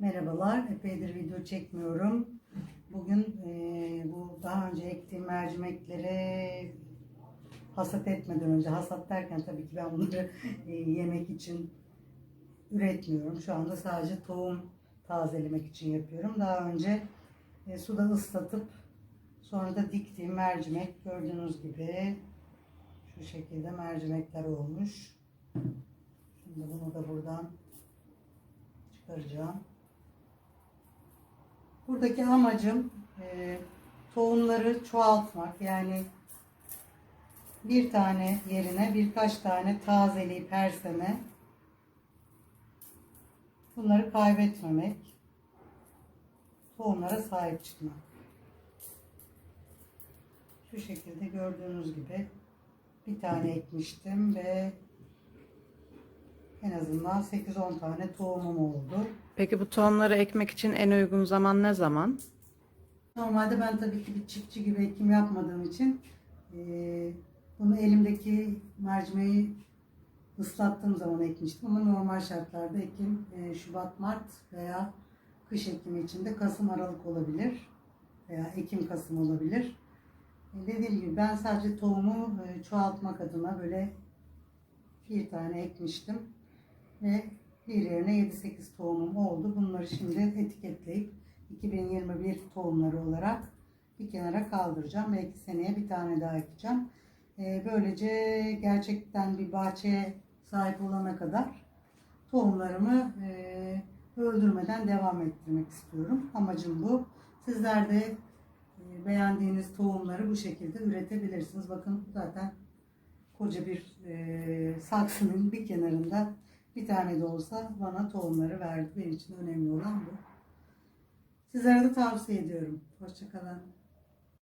Merhabalar, epeydir video çekmiyorum. Bugün eee, bu daha önce ektiğim mercimekleri hasat etmeden önce, hasat derken tabii ki ben bunları eee, yemek için üretmiyorum. Şu anda sadece tohum tazelemek için yapıyorum. Daha önce e, suda ıslatıp sonra da diktiğim mercimek gördüğünüz gibi şu şekilde mercimekler olmuş. Şimdi bunu da buradan çıkaracağım. Buradaki amacım e, tohumları çoğaltmak. Yani bir tane yerine birkaç tane tazeleyip her sene bunları kaybetmemek. Tohumlara sahip çıkmak. Şu şekilde gördüğünüz gibi bir tane ekmiştim ve en azından 8-10 tane tohumum oldu. Peki bu tohumları ekmek için en uygun zaman ne zaman? Normalde ben tabii ki bir çiftçi gibi ekim yapmadığım için eee, bunu elimdeki mercimeği ıslattığım zaman ekmiştim ama normal şartlarda ekim eee, Şubat, Mart veya kış ekimi için de Kasım, Aralık olabilir veya Ekim, Kasım olabilir. E, Dediğim gibi ben sadece tohumu eee, çoğaltmak adına böyle bir tane ekmiştim ve bir yerine 7-8 tohumum oldu. Bunları şimdi etiketleyip 2021 tohumları olarak bir kenara kaldıracağım. Belki seneye bir tane daha ekeceğim. Ee, böylece gerçekten bir bahçeye sahip olana kadar tohumlarımı e, öldürmeden devam ettirmek istiyorum. Amacım bu. Sizler de e, beğendiğiniz tohumları bu şekilde üretebilirsiniz. Bakın zaten koca bir e, saksının bir kenarında bir tane de olsa bana tohumları verdi. Benim için önemli olan bu. Sizlere de tavsiye ediyorum. Hoşçakalın.